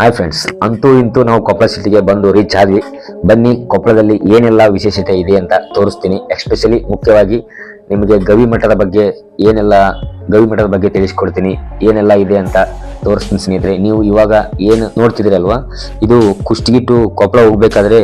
Hi friends ಅಂತೂ ಇಂತೂ ನಾವು ಕೊಪ್ಪಳ ಸಿಟಿಗೆ ಬಂದು ರೀಚ್ ಆದ್ವಿ. ಬನ್ನಿ, ಕೊಪ್ಪಳದಲ್ಲಿ ಏನೆಲ್ಲ ವಿಶೇಷತೆ ಇದೆ ಅಂತ ತೋರಿಸ್ತೀನಿ. ಎಸ್ಪೆಷಲಿ ಮುಖ್ಯವಾಗಿ ನಿಮಗೆ ಗವಿಮಠದ ಬಗ್ಗೆ ಏನೆಲ್ಲ ಗವಿ ಮಠದ ಬಗ್ಗೆ ತಿಳಿಸ್ಕೊಡ್ತೀನಿ. ಏನೆಲ್ಲ ಇದೆ ಅಂತ ತೋರಿಸ್ತೀನಿ ಸ್ನೇಹಿತರೆ, ನೀವು ಇವಾಗ ಏನು ನೋಡ್ತಿದ್ದೀರಲ್ವಾ? ಇದು ಕುಷ್ಟಗಿ ಟು ಕೊಪ್ಪಳ ಹೋಗ್ಬೇಕಾದ್ರೆ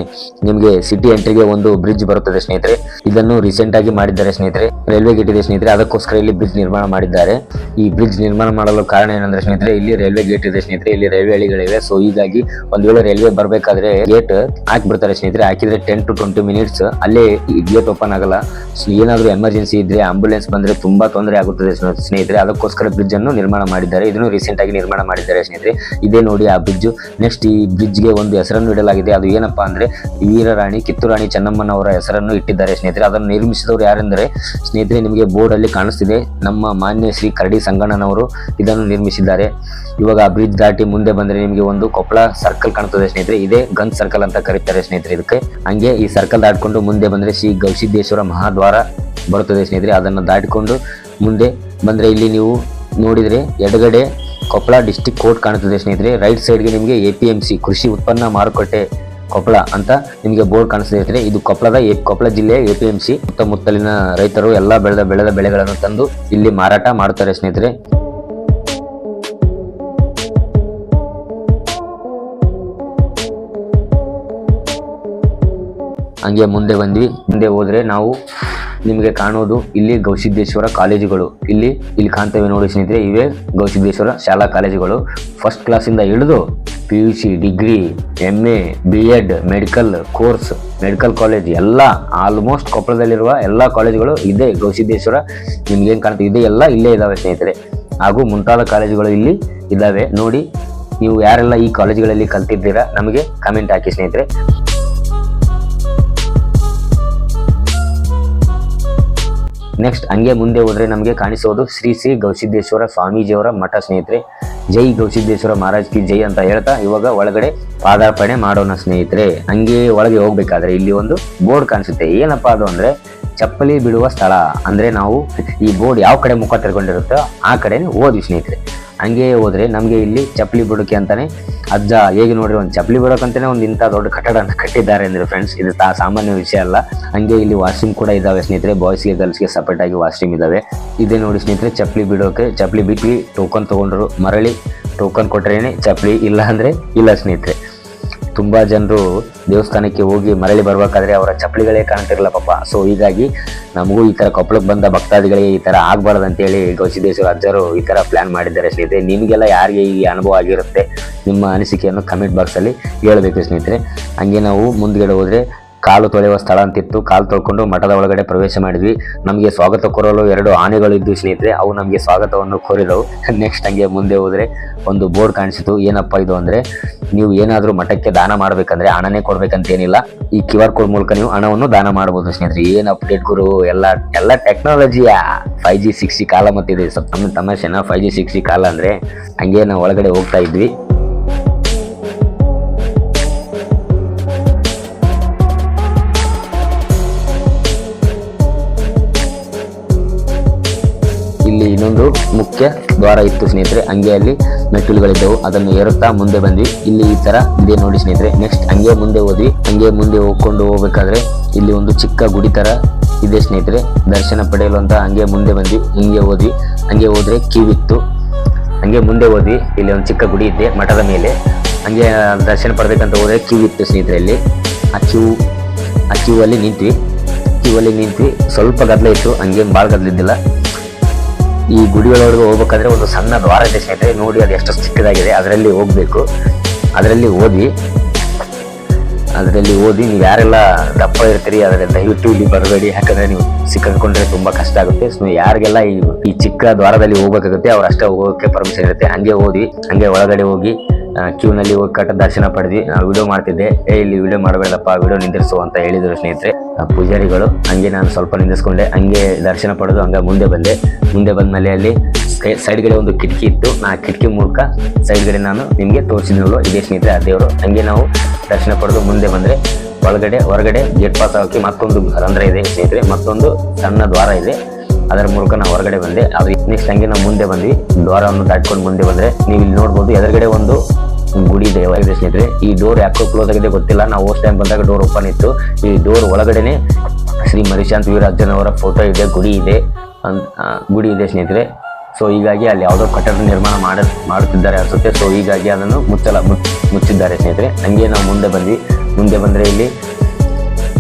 ನಿಮಗೆ ಸಿಟಿ ಎಂಟ್ರಿಗೆ ಒಂದು ಬ್ರಿಡ್ಜ್ ಬರುತ್ತದೆ ಸ್ನೇಹಿತರೆ. ಇದನ್ನು ರೀಸೆಂಟ್ ಆಗಿ ಮಾಡಿದ್ದಾರೆ ಸ್ನೇಹಿತರೆ. ರೈಲ್ವೆ ಗೇಟ್ ಇದೆ ಸ್ನೇಹಿತರೆ, ಅದಕ್ಕೋಸ್ಕರ ಇಲ್ಲಿ ಬ್ರಿಡ್ಜ್ ನಿರ್ಮಾಣ ಮಾಡಿದ್ದಾರೆ. ಈ ಬ್ರಿಡ್ಜ್ ನಿರ್ಮಾಣ ಮಾಡಲು ಕಾರಣ ಏನಂದ್ರೆ ಸ್ನೇಹಿತರೆ, ಇಲ್ಲಿ ರೈಲ್ವೆ ಗೇಟ್ ಇದೆ ಸ್ನೇಹಿತರೆ, ಇಲ್ಲಿ ರೈಲ್ವೆ ಹಳಿಗಳಿವೆ. ಸೊ ಹೀಗಾಗಿ ಒಂದ್ ವೇಳೆ ರೈಲ್ವೆ ಬರಬೇಕಾದ್ರೆ ಗೇಟ್ ಹಾಕ್ಬಿಡ್ತಾರೆ ಸ್ನೇಹಿತರೆ. ಹಾಕಿದ್ರೆ ಟೆನ್ ಟು ಟ್ವೆಂಟಿ ಮಿನಿಟ್ಸ್ ಅಲ್ಲೇ ಗೇಟ್ ಓಪನ್ ಆಗಲ್ಲ. ಸೊ ಏನಾದ್ರೂ ಎಮರ್ಜೆನ್ಸಿ ಇದ್ರೆ ಆಂಬುಲೆನ್ಸ್ ಬಂದ್ರೆ ತುಂಬಾ ತೊಂದರೆ ಆಗುತ್ತದೆ ಸ್ನೇಹಿತರೆ. ಅದಕ್ಕೋಸ್ಕರ ಬ್ರಿಡ್ಜ್ ಅನ್ನು ನಿರ್ಮಾಣ ಮಾಡಿದ್ದಾರೆ. ಇದನ್ನು ರೀಸೆಂಟ್ ಆಗಿ ನಿರ್ಮಾಣ ಮಾಡಿದ್ದಾರೆ ಸ್ನೇಹಿತರೆ. ಇದೇ ನೋಡಿ ಆ ಬ್ರಿಡ್ಜ್ ನೆಕ್ಸ್ಟ್ ಈ ಬ್ರಿಡ್ಜ್ಗೆ ಒಂದು ಹೆಸರನ್ನು ಇಡಲಾಗಿದೆ. ಅದು ಏನಪ್ಪಾ ಅಂದ್ರೆ ವೀರರಾಣಿ, ಕಿತ್ತೂರಾಣಿ ಚೆನ್ನಮ್ಮನವರ ಹೆಸರನ್ನು ಇಟ್ಟಿದ್ದಾರೆ ಸ್ನೇಹಿತರೆ. ಅದನ್ನು ನಿರ್ಮಿಸಿದವರು ಯಾರೆಂದರೆ ಸ್ನೇಹಿತರೆ, ನಿಮಗೆ ಬೋರ್ಡ್ ಅಲ್ಲಿ ಕಾಣಿಸ್ತಿದೆ. ನಮ್ಮ ಮಾನ್ಯ ಶ್ರೀ ಕರಡಿ ಸಂಗಣ್ಣನವರು ಇದನ್ನು ನಿರ್ಮಿಸಿದ್ದಾರೆ. ಇವಾಗ ಆ ಬ್ರಿಡ್ಜ್ ದಾಟಿ ಮುಂದೆ ಬಂದ್ರೆ ನಿಮಗೆ ಒಂದು ಕೊಪ್ಪಳ ಸರ್ಕಲ್ ಕಾಣ್ತದೆ ಸ್ನೇಹಿತರೆ. ಇದೇ ಗನ್ ಸರ್ಕಲ್ ಅಂತ ಕರೀತಾರೆ ಸ್ನೇಹಿತರೆ ಇದಕ್ಕೆ. ಹಂಗೆ ಈ ಸರ್ಕಲ್ ದಾಟಿಕೊಂಡು ಮುಂದೆ ಬಂದ್ರೆ ಶ್ರೀ ಗವಿಸಿದ್ದೇಶ್ವರ ಮಹಾದ್ವಾರ ಬರುತ್ತದೆ ಸ್ನೇಹಿತರೆ. ಅದನ್ನು ದಾಟಿಕೊಂಡು ಮುಂದೆ ಬಂದ್ರೆ ಇಲ್ಲಿ ನೀವು ನೋಡಿದ್ರೆ ಎಡಗಡೆ ಕೊಪ್ಪಳ ಡಿಸ್ಟಿಕ್ ಕೋರ್ಟ್ ಕಾಣುತ್ತದೆ, ಸ್ನೇಹಿತರೆ. ರೈಟ್ ಸೈಡ್ಗೆ ನಿಮಗೆ ಎ ಪಿ ಎಂ ಸಿ, ಕೃಷಿ ಉತ್ಪನ್ನ ಮಾರುಕಟ್ಟೆ ಕೊಪ್ಪಳ ಅಂತ ನಿಮಗೆ ಬೋರ್ಡ್ ಕಾಣಿಸ್ತಾ ಇದ್ರೆ ಇದು ಕೊಪ್ಪಳದ ಎ- ಕೊಪ್ಪಳ ಜಿಲ್ಲೆಯ ಎ ಪಿ ಎಂ ಸಿ. ಸುತ್ತಮುತ್ತಲಿನ ರೈತರು ಎಲ್ಲ ಬೆಳೆದ ಬೆಳೆದ ಬೆಳೆಗಳನ್ನು ತಂದು ಇಲ್ಲಿ ಮಾರಾಟ ಮಾಡುತ್ತಾರೆ ಸ್ನೇಹಿತರೆ. ಹಂಗೆ ಮುಂದೆ ಬಂದ್ವಿ. ಮುಂದೆ ಹೋದ್ರೆ ನಾವು ನಿಮಗೆ ಕಾಣೋದು ಇಲ್ಲಿ ಗವಿಸಿದ್ದೇಶ್ವರ ಕಾಲೇಜುಗಳು. ಇಲ್ಲಿ ಇಲ್ಲಿ ಕಾಣ್ತೇವೆ ನೋಡಿ ಸ್ನೇಹಿತರೆ, ಇವೆ ಗವಿಸಿದ್ದೇಶ್ವರ ಶಾಲಾ ಕಾಲೇಜುಗಳು. ಫಸ್ಟ್ ಕ್ಲಾಸಿಂದ ಹಿಡಿದು P U C degree M A B Ed medical course medical college ಎಲ್ಲ ಆಲ್ಮೋಸ್ಟ್ ಕೊಪ್ಪಳದಲ್ಲಿರುವ ಎಲ್ಲ ಕಾಲೇಜುಗಳು ಇದೆ ಗವಿಸಿದ್ದೇಶ್ವರ ನಿಮ್ಗೆ ಏನು ಕಾಣ್ತದೆ ಇದೆ ಎಲ್ಲ ಇಲ್ಲೇ ಇದ್ದಾವೆ ಸ್ನೇಹಿತರೆ. ಹಾಗೂ ಮುಂತಾದ ಕಾಲೇಜುಗಳು ಇಲ್ಲಿ ಇದ್ದಾವೆ ನೋಡಿ, ನೀವು ಯಾರೆಲ್ಲ ಈ ಕಾಲೇಜುಗಳಲ್ಲಿ ಕಲ್ತಿದ್ದೀರಾ, ನಮಗೆ ಕಮೆಂಟ್ ಹಾಕಿ ಸ್ನೇಹಿತರೆ. ನೆಕ್ಸ್ಟ್ ಹಂಗೆ ಮುಂದೆ ಹೋದ್ರೆ ನಮಗೆ ಕಾಣಿಸೋದು ಶ್ರೀ ಶ್ರೀ ಗೌಸಿದ್ದೇಶ್ವರ ಸ್ವಾಮೀಜಿಯವರ ಮಠ ಸ್ನೇಹಿತರೆ. ಜೈ ಗೌಸಿದ್ದೇಶ್ವರ ಮಹಾರಾಜ್ ಕಿ ಜೈ ಅಂತ ಹೇಳ್ತಾ ಇವಾಗ ಒಳಗಡೆ ಪಾದಾರ್ಪಣೆ ಮಾಡೋಣ ಸ್ನೇಹಿತರೆ. ಹಂಗೆ ಒಳಗೆ ಹೋಗ್ಬೇಕಾದ್ರೆ ಇಲ್ಲಿ ಒಂದು ಬೋರ್ಡ್ ಕಾಣಿಸುತ್ತೆ. ಏನಪ್ಪಾ ಅದು ಅಂದ್ರೆ ಚಪ್ಪಲಿ ಬಿಡುವ ಸ್ಥಳ. ಅಂದ್ರೆ ನಾವು ಈ ಬೋರ್ಡ್ ಯಾವ ಕಡೆ ಮುಖ ತಿರ್ಕೊಂಡಿರುತ್ತೋ ಆ ಕಡೆನೇ ಓದಿ ಸ್ನೇಹಿತರೆ. ಹಂಗೆ ಹೋದರೆ ನಮಗೆ ಇಲ್ಲಿ ಚಪ್ಪಲಿ ಬಿಡೋಕೆ ಅಂತಾನೆ, ಅಜ್ಜ ಹೇಗೆ ನೋಡಿರಿ ಒಂದು ಚಪ್ಪಲಿ ಬಿಡೋಕಂತಾನೆ ಒಂದು ಇಂಥ ದೊಡ್ಡ ಕಟ್ಟಡ ಕಟ್ಟಿದ್ದಾರೆ ಅಂದ್ರೆ ಫ್ರೆಂಡ್ಸ್ ಇದು ತಾ ಸಾಮಾನ್ಯ ವಿಷಯ ಅಲ್ಲ. ಹಂಗೆ ಇಲ್ಲಿ ವಾಶ್ರೂಮ್ ಕೂಡ ಇದಾವೆ ಸ್ನೇಹಿತರೆ ಬಾಯ್ಸ್ಗೆ ಗರ್ಲ್ಸ್ಗೆ ಸಪರೇಟ್ ಆಗಿ ವಾಶ್ರೂಮ್ ಇದಾವೆ. ಇದೇ ನೋಡಿ ಸ್ನೇಹಿತರೆ, ಚಪ್ಪಲಿ ಬಿಡೋಕೆ, ಚಪ್ಪಲಿ ಬಿಟ್ವಿ ಟೋಕನ್ ತಗೊಂಡ್ರು ಮರಳಿ ಟೋಕನ್ ಕೊಟ್ರೇನೆ ಚಪ್ಪಲಿ ಇಲ್ಲ ಅಂದ್ರೆ ಇಲ್ಲ ಸ್ನೇಹಿತರೆ. ತುಂಬಾ ಜನರು ದೇವಸ್ಥಾನಕ್ಕೆ ಹೋಗಿ ಮರಳಿ ಬರಬೇಕಾದ್ರೆ ಅವರ ಚಪ್ಪಲಿಗಳೇ ಕಾಣ್ತಿರಲ್ಲ ಪಾಪ. ಸೊ ಹೀಗಾಗಿ ನಮಗೂ ಈ ಥರ ಕೊಪ್ಪಳಕ್ಕೆ ಬಂದ ಭಕ್ತಾದಿಗಳಿಗೆ ಈ ಥರ ಆಗಬಾರ್ದು ಅಂತೇಳಿ ಗವಿಸಿದ್ದೇಶ್ವರ ಅಜ್ಜರು ಈ ಥರ ಪ್ಲ್ಯಾನ್ ಮಾಡಿದ್ದಾರೆ ಸ್ನೇಹಿತರೆ. ನಿಮಗೆಲ್ಲ ಯಾರಿಗೆ ಈ ಅನುಭವ ಆಗಿರುತ್ತೆ ನಿಮ್ಮ ಅನಿಸಿಕೆಯನ್ನು ಕಮೆಂಟ್ ಬಾಕ್ಸಲ್ಲಿ ಹೇಳಬೇಕು ಹೇಳ್ಬೇಕು ಸ್ನೇಹಿತರೆ. ಹಂಗೆ ನಾವು ಮುಂದ್ಗಡೆ ಹೋದ್ರೆ ಕಾಲು ತೊಳೆಯುವ ಸ್ಥಳ ಅಂತಿತ್ತು. ಕಾಲು ತೊಳ್ಕೊಂಡು ಮಠದ ಒಳಗಡೆ ಪ್ರವೇಶ ಮಾಡಿದ್ವಿ. ನಮಗೆ ಸ್ವಾಗತ ಕೋರಲು ಎರಡು ಆನೆಗಳು ಇದ್ದು ಸ್ನೇಹಿತರೆ, ಅವು ನಮಗೆ ಸ್ವಾಗತವನ್ನು ಕೋರಿದವು. ನೆಕ್ಸ್ಟ್ ಹಂಗೆ ಮುಂದೆ ಹೋದರೆ ಒಂದು ಬೋರ್ಡ್ ಕಾಣಿಸಿತು. ಏನಪ್ಪ ಇದು ಅಂದರೆ, ನೀವು ಏನಾದರೂ ಮಠಕ್ಕೆ ದಾನ ಮಾಡಬೇಕಂದ್ರೆ ಹಣನೇ ಕೊಡಬೇಕಂತೇನಿಲ್ಲ. ಈ ಕ್ಯೂ ಆರ್ ಕೋಡ್ ಮೂಲಕ ನೀವು ಹಣವನ್ನು ದಾನ ಮಾಡಬಹುದು ಸ್ನೇಹಿತರೆ. ಏನು ಅಪ್ಡೇಟ್ ಗುರು? ಎಲ್ಲ ಎಲ್ಲ ಟೆಕ್ನಾಲಜಿಯ ಫೈವ್ ಜಿ ಸಿಕ್ಸ್ ಜಿ ಕಾಲ ಮತ್ತಿದೆ. ಸ್ವಲ್ಪ ತಮ್ಮ ತಮಾಷೆನ? ಫೈವ್ ಜಿ ಸಿಕ್ಸ್ ಜಿ ಕಾಲ ಅಂದರೆ ಹಂಗೆ ನಾವು ಒಳಗಡೆ ಹೋಗ್ತಾ ಇದ್ವಿ. ಮುಖ್ಯ ದ್ವಾರ ಇತ್ತು ಸ್ನೇಹಿತರೆ. ಹಂಗೆ ಅಲ್ಲಿ ಮೆಟ್ಟಿಲುಗಳಿದ್ದವು. ಅದನ್ನು ಏರುತ್ತಾ ಮುಂದೆ ಬಂದ್ವಿ. ಇಲ್ಲಿ ಈ ತರ ಇದೆ ನೋಡಿ ಸ್ನೇಹಿತರೆ. ನೆಕ್ಸ್ಟ್ ಹಂಗೆ ಮುಂದೆ ಹೋದ್ವಿ. ಹಂಗೆ ಮುಂದೆ ಹೋಗ್ಕೊಂಡು ಹೋಗ್ಬೇಕಾದ್ರೆ ಇಲ್ಲಿ ಒಂದು ಚಿಕ್ಕ ಗುಡಿ ತರ ಇದೆ ಸ್ನೇಹಿತರೆ. ದರ್ಶನ ಪಡೆಯಲು ಅಂತ ಹಂಗೆ ಮುಂದೆ ಬಂದ್ವಿ. ಹಿಂಗೆ ಹೋದ್ವಿ. ಹಂಗೆ ಹೋದ್ರೆ ಕಿವಿತ್ತು ಹಂಗೆ ಮುಂದೆ ಹೋದ್ವಿ. ಇಲ್ಲಿ ಒಂದು ಚಿಕ್ಕ ಗುಡಿ ಇದೆ ಮಠದ ಮೇಲೆ. ಹಂಗೆ ದರ್ಶನ ಪಡ್ಬೇಕಂತ ಹೋದ್ರೆ ಕ್ಯೂ ಇತ್ತು ಸ್ನೇಹಿತರೆ ಇಲ್ಲಿ ಆ ಕ್ಯೂ ಆ ಕ್ಯೂ ಅಲ್ಲಿ ನಿಂತ್ವಿ. ಕ್ಯೂ ಅಲ್ಲಿ ನಿಂತ್ವಿ. ಸ್ವಲ್ಪ ಗದ್ದಲ ಇತ್ತು. ಹಂಗೇನು ಭಾಳ ಗದ್ದಲಿದ್ದಿಲ್ಲ ಈ ಗುಡಿಗಳೊಳಗೆ ಹೋಗ್ಬೇಕಾದ್ರೆ ಒಂದು ಸಣ್ಣ ದ್ವಾರ ಇದೆ ನೋಡಿ ಅದು ಎಷ್ಟು ಚಿಕ್ಕದಾಗಿದೆ. ಅದರಲ್ಲಿ ಹೋಗ್ಬೇಕು. ಅದರಲ್ಲಿ ಓದಿ. ಅದರಲ್ಲಿ ಓದಿ. ನೀವು ಯಾರೆಲ್ಲ ದಪ್ಪ ಇರ್ತೀರಿ, ಅದರಲ್ಲಿ ದಯವಿಟ್ಟು ಇಲ್ಲಿ ಬರಬೇಡಿ. ಯಾಕಂದರೆ ನೀವು ಸಿಕ್ಕಾಕೊಂಡ್ರೆ ತುಂಬಾ ಕಷ್ಟ ಆಗುತ್ತೆ. ಸೊ ಯಾರಿಗೆಲ್ಲ ಈ ಈ ಚಿಕ್ಕ ದ್ವಾರದಲ್ಲಿ ಹೋಗ್ಬೇಕಾಗುತ್ತೆ, ಅವ್ರು ಅಷ್ಟೇ ಹೋಗೋಕೆ ಪರ್ಮಿಷನ್ ಇರುತ್ತೆ. ಹಂಗೆ ಓದಿ, ಹಂಗೆ ಒಳಗಡೆ ಹೋಗಿ ಕ್ಯೂನಲ್ಲಿ ಹೋಗಿ ಕಟ್ಟ ದರ್ಶನ ಪಡೆದ್ವಿ. ವಿಡಿಯೋ ಮಾಡ್ತಿದ್ದೆ. ಏ, ಇಲ್ಲಿ ವಿಡಿಯೋ ಮಾಡಬೇಡಪ್ಪ ವಿಡಿಯೋ ನಿಂದಿರಿಸು ಅಂತ ಹೇಳಿದ್ರು ಸ್ನೇಹಿತರೆ. ಪೂಜಾರಿಗಳು, ಹಂಗೆ ನಾನು ಸ್ವಲ್ಪ ನಿಂದಿಸ್ಕೊಂಡೆ ಹಂಗೆ ದರ್ಶನ ಪಡೆದು ಹಂಗೆ ಮುಂದೆ ಬಂದೆ. ಮುಂದೆ ಬಂದ್ಮೇಲೆ ಅಲ್ಲಿ ಸೈಡ್ಗಡೆ ಒಂದು ಕಿಟಕಿ ಇತ್ತು. ಆ ಕಿಟಕಿ ಮೂಲಕ ಸೈಡ್ ಗಡೆ ನಾನು ನಿಮಗೆ ತೋರಿಸಿದ್ರು ಇದೇ ಸ್ನೇಹಿತರೆ, ಆ ದೇವರು. ಹಂಗೆ ನಾವು ದರ್ಶನ ಪಡೆದು ಮುಂದೆ ಬಂದರೆ ಒಳಗಡೆ, ಹೊರಗಡೆ ಗೇಟ್ ಪಾಸ್ ಆಗೋಕ್ಕೆ ಮತ್ತೊಂದು ರಂಧ್ರ ಇದೆ ಸ್ನೇಹಿತರೆ. ಮತ್ತೊಂದು ಸಣ್ಣ ದ್ವಾರ ಇದೆ. ಅದರ ಮೂಲಕ ನಾವು ಹೊರಗಡೆ ಬಂದೆ. ಅದು ನೆಕ್ಸ್ಟ್ ಹಂಗೆ ನಾವು ಮುಂದೆ ಬಂದ್ವಿ. ದ್ವಾರವನ್ನು ದಾಟ್ಕೊಂಡು ಮುಂದೆ ಬಂದರೆ ನೀವು ಇಲ್ಲಿ ನೋಡ್ಬೋದು, ಎದುರುಗಡೆ ಒಂದು ಗುಡಿ ಇದೆ ಸ್ನೇಹಿತರೆ, ಈ ಡೋರ್ ಯಾಕೋ ಕ್ಲೋಸ್ ಆಗಿದೆ ಗೊತ್ತಿಲ್ಲ. ನಾವು ಹೋಸ್ಟ್ ಟೈಮ್ ಬಂದಾಗ ಡೋರ್ ಓಪನ್ ಇತ್ತು. ಈ ಡೋರ್ ಒಳಗಡೆನೆ ಶ್ರೀ ಮರಿಶಾಂತ್ ವೀರಾಜನವರ ಫೋಟೋ ಇದೆ, ಗುಡಿ ಇದೆ ಅಂತ ಗುಡಿ ಇದೆ ಸ್ನೇಹಿತರೆ. ಸೊ ಹೀಗಾಗಿ ಅಲ್ಲಿ ಯಾವುದೋ ಕಟ್ಟಡ ನಿರ್ಮಾಣ ಮಾಡ ಮಾಡುತ್ತಿದ್ದಾರೆ ಅನ್ಸುತ್ತೆ. ಸೊ ಹೀಗಾಗಿ ಅದನ್ನು ಮುಚ್ಚಲ ಮುಚ್ಚಿದ್ದಾರೆ ಸ್ನೇಹಿತರೆ. ಹಂಗೆ ನಾವು ಮುಂದೆ ಬಂದ್ವಿ. ಮುಂದೆ ಬಂದರೆ ಇಲ್ಲಿ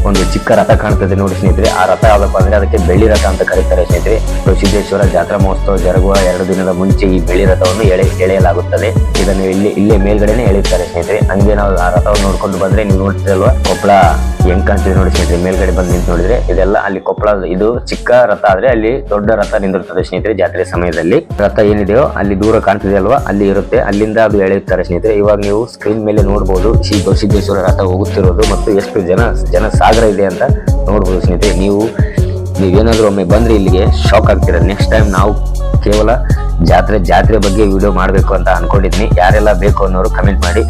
ಒಂದು ಚಿಕ್ಕ ರಥ ಕಾಣ್ತದೆ ನೋಡಿ ಸ್ನೇಹಿತರೆ. ಆ ರಥ ಯಾವ್ದಪ್ಪ ಅಂದ್ರೆ ಅದಕ್ಕೆ ಬೆಳ್ಳಿ ರಥ ಅಂತ ಕರೀತಾರೆ ಸ್ನೇಹಿತರೆ. ಸಿದ್ದೇಶ್ವರ ಜಾತ್ರಾ ಮಹೋತ್ಸವ ಜರುಗುವ ಎರಡು ದಿನದ ಮುಂಚೆ ಈ ಬೆಳ್ಳಿ ರಥವನ್ನು ಎಳೆ, ಎಳೆಯಲಾಗುತ್ತದೆ. ಇದನ್ನು ಇಲ್ಲಿ, ಇಲ್ಲೇ ಮೇಲ್ಗಡೆನೆ ಎಳೆಯುತ್ತಾರೆ ಸ್ನೇಹಿತರೆ. ಹಂಗೆ ನಾವು ಆ ರಥವನ್ನು ನೋಡ್ಕೊಂಡು ಬಂದ್ರೆ ನೀವು ನೋಡ್ತಿರಲ್ವಾ? ಕೊಪ್ಪಳ ಹೆಂಗ್ ಕಾಣ್ತಿದೆ ನೋಡಿ ಸ್ನೇಹಿತರೆ. ಮೇಲ್ಗಡೆ ಬಂದು ನಿಂತು ನೋಡಿದ್ರೆ ಇದೆಲ್ಲ ಅಲ್ಲಿ ಕೊಪ್ಪಳ, ಇದು ಚಿಕ್ಕ ರಥ ಆದ್ರೆ ಅಲ್ಲಿ ದೊಡ್ಡ ರಥ ನಿಂತಿರುತ್ತದೆ ಸ್ನೇಹಿತರೆ ಜಾತ್ರೆ ಸಮಯದಲ್ಲಿ. ರಥ ಏನಿದೆಯೋ ಅಲ್ಲಿ ದೂರ ಕಾಣ್ತಿದೆ ಅಲ್ವಾ? ಅಲ್ಲಿ ಇರುತ್ತೆ. ಅಲ್ಲಿಂದ ಅದು ಎಳೆಯುತ್ತಾರೆ ಸ್ನೇಹಿತರೆ. ಇವಾಗ ನೀವು ಸ್ಕ್ರೀನ್ ಮೇಲೆ ನೋಡಬಹುದು ಶ್ರೀ ಗವಿಸಿದ್ದೇಶ್ವರ ರಥ ಹೋಗುತ್ತಿರೋದು ಮತ್ತು ಎಷ್ಟು ಜನ ಜನ ಸಾಗರ ಇದೆ ಅಂತ ನೋಡ್ಬೋದು ಸ್ನೇಹಿತರೆ. ನೀವು, ನೀವೇನಾದರೂ ಒಮ್ಮೆ ಬಂದರೆ ಇಲ್ಲಿಗೆ ಶಾಕ್ ಆಗ್ತೀರ. ನೆಕ್ಸ್ಟ್ ಟೈಮ್ ನಾವು ಕೇವಲ ಜಾತ್ರೆ ಜಾತ್ರೆ ಬಗ್ಗೆ ವಿಡಿಯೋ ಮಾಡಬೇಕು ಅಂತ ಅನ್ಕೊಂಡಿದ್ದೀನಿ ಯಾರೆಲ್ಲ ಬೇಕು ಅನ್ನೋರು ಕಮೆಂಟ್ ಮಾಡಿ.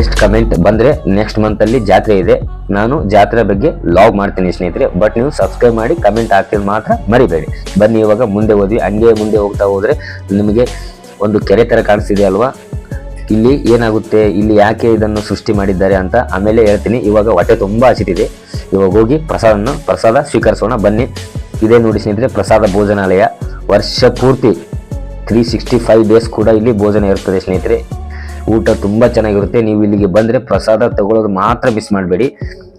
ಎಷ್ಟು ಕಮೆಂಟ್ ಬಂದರೆ ನೆಕ್ಸ್ಟ್ ಮಂತಲ್ಲಿ ಜಾತ್ರೆ ಇದೆ. ನಾನು ಜಾತ್ರೆ ಬಗ್ಗೆ ಲಾಗ್ ಮಾಡ್ತೀನಿ ಸ್ನೇಹಿತರೆ. ಬಟ್ ನೀವು ಸಬ್ಸ್ಕ್ರೈಬ್ ಮಾಡಿ ಕಮೆಂಟ್ ಹಾಕಿದ್ ಮಾತ್ರ ಮರಿಬೇಡಿ. ಬನ್ನಿ ಇವಾಗ ಮುಂದೆ ಹೋದ್ವಿ. ಹಂಗೆ ಮುಂದೆ ಹೋಗ್ತಾ ಹೋದರೆ ನಿಮಗೆ ಒಂದು ಕೆರೆ ಥರ ಕಾಣಿಸ್ತಿದೆ ಅಲ್ವಾ? ಇಲ್ಲಿ ಏನಾಗುತ್ತೆ, ಇಲ್ಲಿ ಯಾಕೆ ಇದನ್ನು ಸೃಷ್ಟಿ ಮಾಡಿದ್ದಾರೆ ಅಂತ ಆಮೇಲೆ ಹೇಳ್ತೀನಿ. ಇವಾಗ ಹೊಟ್ಟೆ ತುಂಬಾ ಹಸಿತಿದೆ. ಇವಾಗ ಹೋಗಿ ಪ್ರಸಾದನ್ನು ಪ್ರಸಾದ ಸ್ವೀಕರಿಸೋಣ, ಬನ್ನಿ. ಇದೇ ನೋಡಿ ಸ್ನೇಹಿತರೆ, ಪ್ರಸಾದ ಭೋಜನಾಲಯ. ವರ್ಷ ಪೂರ್ತಿ ತ್ರೀ ಸಿಕ್ಸ್ಟಿ ಫೈವ್ ಡೇಸ್ ಕೂಡ ಇಲ್ಲಿ ಭೋಜನ ಇರ್ತದೆ ಸ್ನೇಹಿತರೆ. ಊಟ ತುಂಬಾ ಚೆನ್ನಾಗಿರುತ್ತೆ. ನೀವು ಇಲ್ಲಿಗೆ ಬಂದ್ರೆ ಪ್ರಸಾದ ತಗೊಳ್ಳೋದು ಮಾತ್ರ ಮಿಸ್ ಮಾಡಬೇಡಿ.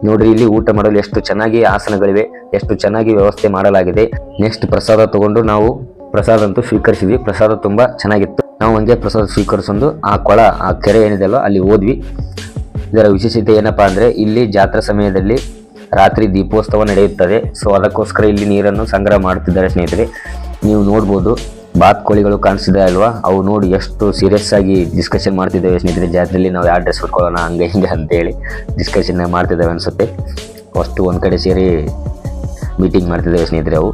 ನೋಡ್ರಿ, ಇಲ್ಲಿ ಊಟ ಮಾಡಲು ಎಷ್ಟು ಚೆನ್ನಾಗಿ ಆಸನಗಳಿವೆ, ಎಷ್ಟು ಚೆನ್ನಾಗಿ ವ್ಯವಸ್ಥೆ ಮಾಡಲಾಗಿದೆ. ನೆಕ್ಸ್ಟ್ ಪ್ರಸಾದ ತಗೊಂಡು ನಾವು ಪ್ರಸಾದ ಅಂತೂ ಸ್ವೀಕರಿಸಿದ್ವಿ. ಪ್ರಸಾದ ತುಂಬಾ ಚೆನ್ನಾಗಿತ್ತು. ನಾವು ಒಂದೇ ಪ್ರಸಾದ ಸ್ವೀಕರಿಸೊಂದು, ಆ ಕೊಳ, ಆ ಕೆರೆ ಏನಿದೆಯಲ್ಲ ಅಲ್ಲಿ ಹೋದ್ವಿ. ಇದರ ವಿಶೇಷತೆ ಏನಪ್ಪ ಅಂದರೆ ಇಲ್ಲಿ ಜಾತ್ರಾ ಸಮಯದಲ್ಲಿ ರಾತ್ರಿ ದೀಪೋತ್ಸವ ನಡೆಯುತ್ತದೆ. ಸೊ ಅದಕ್ಕೋಸ್ಕರ ಇಲ್ಲಿ ನೀರನ್ನು ಸಂಗ್ರಹ ಮಾಡುತ್ತಿದ್ದಾರೆ ಸ್ನೇಹಿತರೆ. ನೀವು ನೋಡ್ಬೋದು ಬಾತ್ಕೋಳಿಗಳು ಕಾಣಿಸ್ತಿದೆ ಅಲ್ವಾ? ಅವು ನೋಡಿ ಎಷ್ಟು ಸೀರಿಯಸ್ ಆಗಿ ಡಿಸ್ಕಷನ್ ಮಾಡ್ತಿದ್ದೇವೆ ಸ್ನೇಹಿತರೆ. ಜಾತ್ರೆಯಲ್ಲಿ ನಾವು ಯಾವ ಡ್ರೆಸ್ ಹೊಡ್ಕೊಳ್ಳೋಣ ಹಂಗೆ ಹಿಂಗೆ ಅಂತೇಳಿ ಡಿಸ್ಕಷನ್ ಮಾಡ್ತಿದ್ದೇವೆ ಅನ್ಸುತ್ತೆ. ಅಷ್ಟು ಒಂದು ಕಡೆ ಸೇರಿ ಮೀಟಿಂಗ್ ಮಾಡ್ತಿದ್ದೇವೆ ಸ್ನೇಹಿತರೆ ಅವು.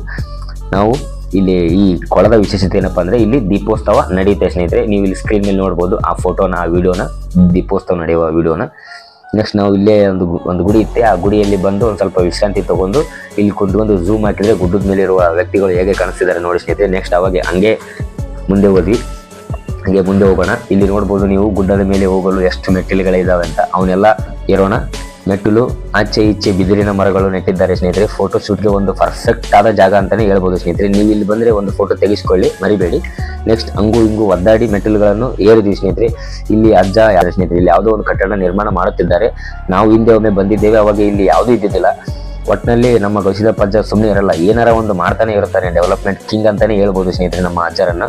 ನಾವು ಇಲ್ಲಿ ಈ ಕೊಳದ ವಿಶೇಷತೆ ಏನಪ್ಪಾ ಅಂದ್ರೆ ಇಲ್ಲಿ ದೀಪೋತ್ಸವ ನಡೆಯುತ್ತೆ ಸ್ನೇಹಿತರೆ. ನೀವು ಇಲ್ಲಿ ಸ್ಕ್ರೀನ್ ಮೇಲೆ ನೋಡ್ಬೋದು ಆ ಫೋಟೋನ ಆ ವಿಡಿಯೋನ, ದೀಪೋತ್ಸವ ನಡೆಯುವ ವಿಡಿಯೋನ. ನೆಕ್ಸ್ಟ್ ನಾವು ಇಲ್ಲೇ ಒಂದು ಒಂದು ಗುಡಿ ಇತ್ತೆ. ಆ ಗುಡಿಯಲ್ಲಿ ಬಂದು ಒಂದು ಸ್ವಲ್ಪ ವಿಶ್ರಾಂತಿ ತಗೊಂಡು ಇಲ್ಲಿ ಕುಂತ್ಕೊಂಡು ಝೂಮ್ ಹಾಕಿದ್ರೆ ಗುಡ್ಡದ ಮೇಲೆ ಇರುವ ವ್ಯಕ್ತಿಗಳು ಹೇಗೆ ಕಾಣಿಸ್ತಿದ್ದಾರೆ ನೋಡಿ ಸ್ನೇಹಿತರೆ. ನೆಕ್ಸ್ಟ್ ಅವಾಗ ಹಂಗೆ ಮುಂದೆ ಹೋದ್ವಿ. ಹಂಗೆ ಮುಂದೆ ಹೋಗೋಣ. ಇಲ್ಲಿ ನೋಡ್ಬೋದು ನೀವು ಗುಡ್ಡದ ಮೇಲೆ ಹೋಗಲು ಎಷ್ಟು ಮೆಟ್ಟಿಲುಗಳಿದಾವೆ ಅಂತ. ಅವನ್ನೆಲ್ಲ ಏರೋಣ. ಮೆಟ್ಟಿಲು ಆಚೆ ಈಚೆ ಬಿದಿರಿನ ಮರಗಳು ನೆಟ್ಟಿದ್ದಾರೆ ಸ್ನೇಹಿತರೆ. ಫೋಟೋ ಶೂಟ್ಗೆ ಒಂದು ಪರ್ಫೆಕ್ಟ್ ಆದ ಜಾಗ ಅಂತಾನೆ ಹೇಳ್ಬೋದು ಸ್ನೇಹಿತರೆ. ನೀವು ಇಲ್ಲಿ ಬಂದರೆ ಒಂದು ಫೋಟೋ ತೆಗೆಸ್ಕೊಳ್ಳಿ, ಮರಿಬೇಡಿ. ನೆಕ್ಸ್ಟ್ ಹಂಗು ಹಿಂಗು ಒದ್ದಾಡಿ ಮೆಟ್ಟಿಲುಗಳನ್ನು ಏರಿದ್ವಿ ಸ್ನೇಹಿತರೆ. ಇಲ್ಲಿ ಅಜ್ಜ ಯಾರ ಸ್ನೇಹಿತರೆ? ಇಲ್ಲಿ ಯಾವುದೋ ಒಂದು ಕಟ್ಟಡ ನಿರ್ಮಾಣ ಮಾಡುತ್ತಿದ್ದಾರೆ. ನಾವು ಹಿಂದೆ ಒಮ್ಮೆ ಬಂದಿದ್ದೇವೆ, ಅವಾಗ ಇಲ್ಲಿ ಯಾವುದೂ ಇದ್ದಿದ್ದಿಲ್ಲ. ಒಟ್ಟಿನಲ್ಲಿ ನಮ್ಮ ಗವಿಸಿದ ಪಜ್ಜ ಸುಮ್ಮನೆ ಇರಲ್ಲ. ಏನಾರ ಒಂದು ಮಾಡ್ತಾನೆ ಇರ್ತಾನೆ ಡೆವಲಪ್ಮೆಂಟ್ ಕಿಂಗ್ ಅಂತಾನೆ ಹೇಳ್ಬೋದು ಸ್ನೇಹಿತರೆ ನಮ್ಮ ಅಜ್ಜರನ್ನು.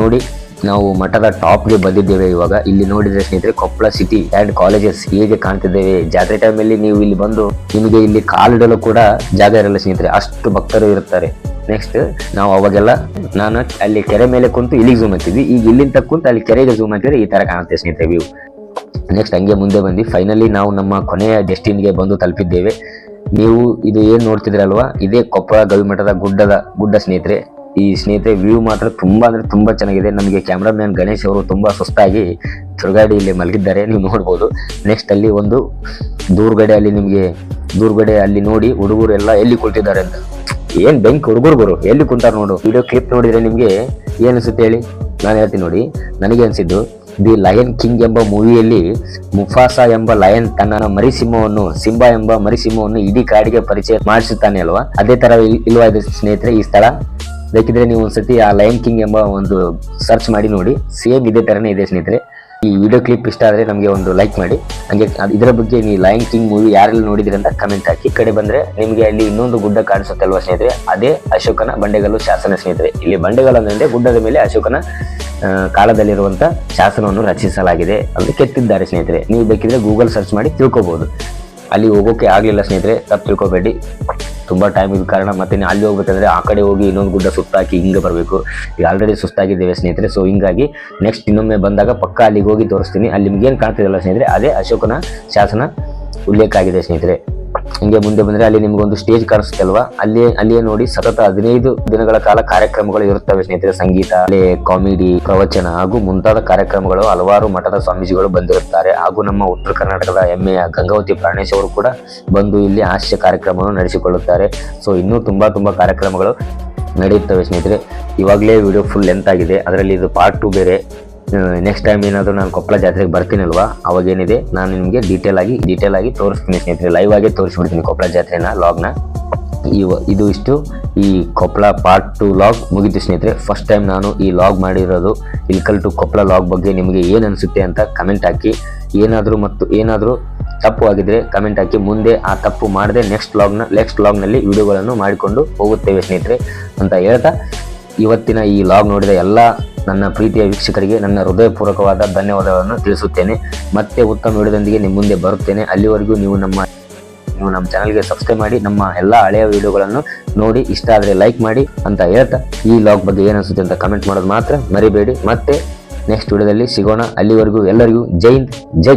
ನೋಡಿ ನಾವು ಮಠದ ಟಾಪ್ಗೆ ಬಂದಿದ್ದೇವೆ ಇವಾಗ. ಇಲ್ಲಿ ನೋಡಿದ್ರೆ ಸ್ನೇಹಿತರೆ, ಕೊಪ್ಪಳ ಸಿಟಿ ಅಂಡ್ ಕಾಲೇಜಸ್ ಹೇಗೆ ಕಾಣ್ತಿದ್ದೇವೆ? ಜಾತ್ರೆ ಟೈಮಲ್ಲಿ ನೀವು ಇಲ್ಲಿ ಬಂದು ನಿಮಗೆ ಇಲ್ಲಿ ಕಾಲಿಡಲು ಕೂಡ ಜಾಗ ಇರಲ್ಲ ಸ್ನೇಹಿತರೆ. ಅಷ್ಟು ಭಕ್ತರು ಇರುತ್ತಾರೆ. ನೆಕ್ಸ್ಟ್ ನಾವು ಅವಾಗೆಲ್ಲ ನಾನು ಅಲ್ಲಿ ಕೆರೆ ಮೇಲೆ ಕುಂತು ಇಲ್ಲಿಗೆ ಝೂಮ್ ಹಾಕಿದ್ವಿ ಈಗ ಇಲ್ಲಿಂದ ಕುಂತು ಅಲ್ಲಿ ಕೆರೆಗೆ ಝೂಮ್ ಹಾಕಿದ್ರೆ ಈ ತರ ಕಾಣುತ್ತೆ ಸ್ನೇಹಿತರೆ ವ್ಯೂ ನೆಕ್ಸ್ಟ್ ಹಂಗೆ ಮುಂದೆ ಬಂದು ಫೈನಲಿ ನಾವು ನಮ್ಮ ಕೊನೆಯ ಡೆಸ್ಟಿನ್ಗೆ ಬಂದು ತಲುಪಿದ್ದೇವೆ. ನೀವು ಇದು ಏನ್ ನೋಡ್ತಿದ್ರಲ್ವಾ? ಇದೇ ಕೊಪ್ಪಳ ಗವಿಮಠದ ಗುಡ್ಡದ ಗುಡ್ಡ ಸ್ನೇಹಿತರೆ. ಈ ಸ್ನೇಹಿತರೆ ವ್ಯೂ ಮಾತ್ರ ತುಂಬ ಅಂದರೆ ತುಂಬ ಚೆನ್ನಾಗಿದೆ. ನಮಗೆ ಕ್ಯಾಮ್ರಾಮ್ಯಾನ್ ಗಣೇಶ್ ಅವರು ತುಂಬ ಸುಸ್ತಾಗಿ ತಿರುಗಾಡಿ ಇಲ್ಲಿ ಮಲಗಿದ್ದಾರೆ. ನೀವು ನೋಡ್ಬೋದು. ನೆಕ್ಸ್ಟ್ ಅಲ್ಲಿ ಒಂದು ದೂರ್ಗಡೆ ಅಲ್ಲಿ ನಿಮಗೆ, ದೂರ್ಗಡೆ ಅಲ್ಲಿ ನೋಡಿ ಹುಡುಗರು ಎಲ್ಲ ಎಲ್ಲಿ ಕುಳಿತಿದ್ದಾರೆ ಅಂತ. ಏನು ಬೆಂಕಿ ಹುಡುಗರು ಬರು, ಎಲ್ಲಿ ಕುಂತಾರೆ ನೋಡು. ವಿಡಿಯೋ ಕ್ಲಿಪ್ ನೋಡಿದರೆ ನಿಮಗೆ ಏನ್ ಅನ್ಸುತ್ತೆ ಹೇಳಿ? ನಾನು ಹೇಳ್ತೀನಿ ನೋಡಿ. ನನಗೆ ಅನಿಸಿದ್ದು, ದಿ ಲಯನ್ ಕಿಂಗ್ ಎಂಬ ಮೂವಿಯಲ್ಲಿ ಮುಫಾಸಾ ಎಂಬ ಲಯನ್ ತನ್ನ ಮರಿಸಿಂಹವನ್ನು, ಸಿಂಬಾ ಎಂಬ ಮರಿಸಿಂಹವನ್ನು ಇಡೀ ಕಾಡಿಗೆ ಪರಿಚಯ ಮಾಡಿಸುತ್ತಾನೆ ಅಲ್ವಾ? ಅದೇ ತರ ಇಲ್- ಇಲ್ವಾ ಇದು ಸ್ನೇಹಿತರೆ ಈ ಸ್ಥಳ? ಬೇಕಿದ್ರೆ ನೀವು ಒಂದ್ಸತಿ ಆ ಲಯನ್ ಕಿಂಗ್ ಎಂಬ ಒಂದು ಸರ್ಚ್ ಮಾಡಿ ನೋಡಿ. ಸೇಮ್ ಇದೇ ತರನೇ ಇದೆ ಸ್ನೇಹಿತರೆ. ಈ ವಿಡಿಯೋ ಕ್ಲಿಪ್ ಇಷ್ಟ ಆದ್ರೆ ನಮಗೆ ಒಂದು ಲೈಕ್ ಮಾಡಿ. ಹಂಗೆ ಇದರ ಬಗ್ಗೆ ನೀವು ಲಯನ್ ಕಿಂಗ್ ಮೂವಿ ಯಾರೆಲ್ಲ ನೋಡಿದ್ರಿ ಅಂತ ಕಮೆಂಟ್ ಹಾಕಿ. ಕಡೆ ಬಂದ್ರೆ ನಿಮಗೆ ಅಲ್ಲಿ ಇನ್ನೊಂದು ಗುಡ್ಡ ಕಾಣಿಸುತ್ತಲ್ವಾ ಸ್ನೇಹಿತರೆ? ಅದೇ ಅಶೋಕನ ಬಂಡೆಗಲ್ಲು ಶಾಸನ ಸ್ನೇಹಿತರೆ. ಇಲ್ಲಿ ಬಂಡೆಗಲ್ಲು ಅಂದರೆ ಗುಡ್ಡದ ಮೇಲೆ ಅಶೋಕನ ಕಾಲದಲ್ಲಿರುವಂಥ ಶಾಸನವನ್ನು ರಚಿಸಲಾಗಿದೆ. ಅಂದ್ರೆ ಕೆತ್ತಿದ್ದಾರೆ ಸ್ನೇಹಿತರೆ. ನೀವು ಬೇಕಿದ್ರೆ ಗೂಗಲ್ ಸರ್ಚ್ ಮಾಡಿ ತಿಳ್ಕೊಬಹುದು ಅಲ್ಲಿ ಹೋಗೋಕೆ ಆಗಲಿಲ್ಲ ಸ್ನೇಹಿತರೆ. ತಪ್ಪು ತಿಳ್ಕೊಬೇಡಿ. ತುಂಬಾ ಟೈಮ್ ಇದ್ದ ಕಾರಣ ಮತ್ತೆ ಅಲ್ಲಿ ಹೋಗ್ಬೇಕಂದ್ರೆ ಆ ಕಡೆ ಹೋಗಿ ಇನ್ನೊಂದು ಗುಡ್ಡ ಸುತ್ತಾಕಿ ಹಿಂಗೆ ಬರಬೇಕು. ಈಗ ಆಲ್ರೆಡಿ ಸುಸ್ತಾಗಿದ್ದೇವೆ ಸ್ನೇಹಿತರೆ ಸೊ ಹಿಂಗಾಗಿ ನೆಕ್ಸ್ಟ್ ಇನ್ನೊಮ್ಮೆ ಬಂದಾಗ ಪಕ್ಕ ಅಲ್ಲಿಗೆ ಹೋಗಿ ತೋರಿಸ್ತೀನಿ. ಅಲ್ಲಿ ನಿಮ್ಗೇನು ಏನು ಕಾಣ್ತಿದಲ್ಲ ಸ್ನೇಹಿತರೆ, ಅದೇ ಅಶೋಕನ ಶಾಸನ ಉಲ್ಲೇಖ ಆಗಿದೆ ಸ್ನೇಹಿತರೆ. ಹಿಂಗೆ ಮುಂದೆ ಬಂದ್ರೆ ಅಲ್ಲಿ ನಿಮ್ಗೊಂದು ಸ್ಟೇಜ್ ಕಾಣಿಸುತ್ತೆ ಅಲ್ವಾ? ಅಲ್ಲಿ, ಅಲ್ಲಿಯೇ ನೋಡಿ ಸತತ ಹದಿನೈದು ದಿನಗಳ ಕಾಲ ಕಾರ್ಯಕ್ರಮಗಳು ಇರುತ್ತವೆ ಸ್ನೇಹಿತರೆ. ಸಂಗೀತ, ಅಲ್ಲೇ ಕಾಮಿಡಿ ಪ್ರವಚನ ಹಾಗೂ ಮುಂತಾದ ಕಾರ್ಯಕ್ರಮಗಳು ಹಲವಾರು ಮಠದ ಸ್ವಾಮೀಜಿಗಳು ಬಂದಿರುತ್ತಾರೆ. ಹಾಗೂ ನಮ್ಮ ಉತ್ತರ ಕರ್ನಾಟಕದ ಹೆಮ್ಮೆಯ ಗಂಗಾವತಿ ಪ್ರಾಣೇಶ್ ಅವರು ಕೂಡ ಬಂದು ಇಲ್ಲಿ ಹಾಸ್ಯ ಕಾರ್ಯಕ್ರಮವನ್ನು ನಡೆಸಿಕೊಳ್ಳುತ್ತಾರೆ. ಸೊ ಇನ್ನೂ ತುಂಬಾ ತುಂಬಾ ಕಾರ್ಯಕ್ರಮಗಳು ನಡೆಯುತ್ತವೆ ಸ್ನೇಹಿತರೆ. ಇವಾಗಲೇ ವಿಡಿಯೋ ಫುಲ್ ಲೆಂತ್ ಆಗಿದೆ. ಅದರಲ್ಲಿ ಇದು ಪಾರ್ಟ್ ಟು ಬೇರೆ. ನೆಕ್ಸ್ಟ್ ಟೈಮ್ ಏನಾದರೂ ನಾನು ಕೊಪ್ಪಳ ಜಾತ್ರೆಗೆ ಬರ್ತೀನಲ್ವಾ? ಅವಾಗ ಏನಿದೆ ನಾನು ನಿಮಗೆ ಡೀಟೇಲ್ ಆಗಿ ಡೀಟೇಲ್ ಆಗಿ ತೋರಿಸ್ತೀನಿ ಸ್ನೇಹಿತರೆ. ಲೈವ್ ಆಗಿ ತೋರಿಸ್ಬಿಡ್ತೀನಿ ಕೊಪ್ಪಳ ಜಾತ್ರೆನ ಲಾಗ್ನ ಇವ ಇದು ಇಷ್ಟು. ಈ ಕೊಪ್ಪಳ ಪಾರ್ಟ್ ಟು ಲಾಗ್ ಮುಗಿತು ಸ್ನೇಹಿತರೆ. ಫಸ್ಟ್ ಟೈಮ್ ನಾನು ಈ ಲಾಗ್ ಮಾಡಿರೋದು ಇಲ್ಕಲ್ ಟು ಕೊಪ್ಪಳ ಲಾಗ್ ಬಗ್ಗೆ ನಿಮಗೆ ಏನು ಅನಿಸುತ್ತೆ ಅಂತ ಕಮೆಂಟ್ ಹಾಕಿ. ಏನಾದರೂ ಮತ್ತು ಏನಾದರೂ ತಪ್ಪು ಆಗಿದ್ರೆ ಕಮೆಂಟ್ ಹಾಕಿ. ಮುಂದೆ ಆ ತಪ್ಪು ಮಾಡದೆ ನೆಕ್ಸ್ಟ್ ಲಾಗ್ನ ನೆಕ್ಸ್ಟ್ ಲಾಗ್ನಲ್ಲಿ ವಿಡಿಯೋಗಳನ್ನು ಮಾಡಿಕೊಂಡು ಹೋಗುತ್ತೇವೆ ಸ್ನೇಹಿತರೆ ಅಂತ ಹೇಳ್ತಾ, ಇವತ್ತಿನ ಈ ಲಾಗ್ ನೋಡಿದ ಎಲ್ಲ ನನ್ನ ಪ್ರೀತಿಯ ವೀಕ್ಷಕರಿಗೆ ನನ್ನ ಹೃದಯಪೂರ್ವಕವಾದ ಧನ್ಯವಾದಗಳನ್ನು ತಿಳಿಸುತ್ತೇನೆ. ಮತ್ತೆ ಉತ್ತಮ ವಿಡಿಯೋದೊಂದಿಗೆ ನಿಮ್ಮ ಮುಂದೆ ಬರುತ್ತೇನೆ. ಅಲ್ಲಿವರೆಗೂ ನೀವು ನಮ್ಮ ನೀವು ನಮ್ಮ ಚಾನಲ್ಗೆ ಸಬ್ಸ್ಕ್ರೈಬ್ ಮಾಡಿ ನಮ್ಮ ಎಲ್ಲ ಹಳೆಯ ವಿಡಿಯೋಗಳನ್ನು ನೋಡಿ. ಇಷ್ಟ ಆದರೆ ಲೈಕ್ ಮಾಡಿ ಅಂತ ಹೇಳ್ತಾ ಈ ಲಾಗ್ ಬಗ್ಗೆ ಏನು ಅಂತ ಕಮೆಂಟ್ ಮಾಡೋದು ಮಾತ್ರ ಮರಿಬೇಡಿ. ಮತ್ತೆ ನೆಕ್ಸ್ಟ್ ವಿಡಿಯೋದಲ್ಲಿ ಸಿಗೋಣ. ಅಲ್ಲಿವರೆಗೂ ಎಲ್ಲರಿಗೂ ಜೈ ಹಿಂದ್, ಜೈ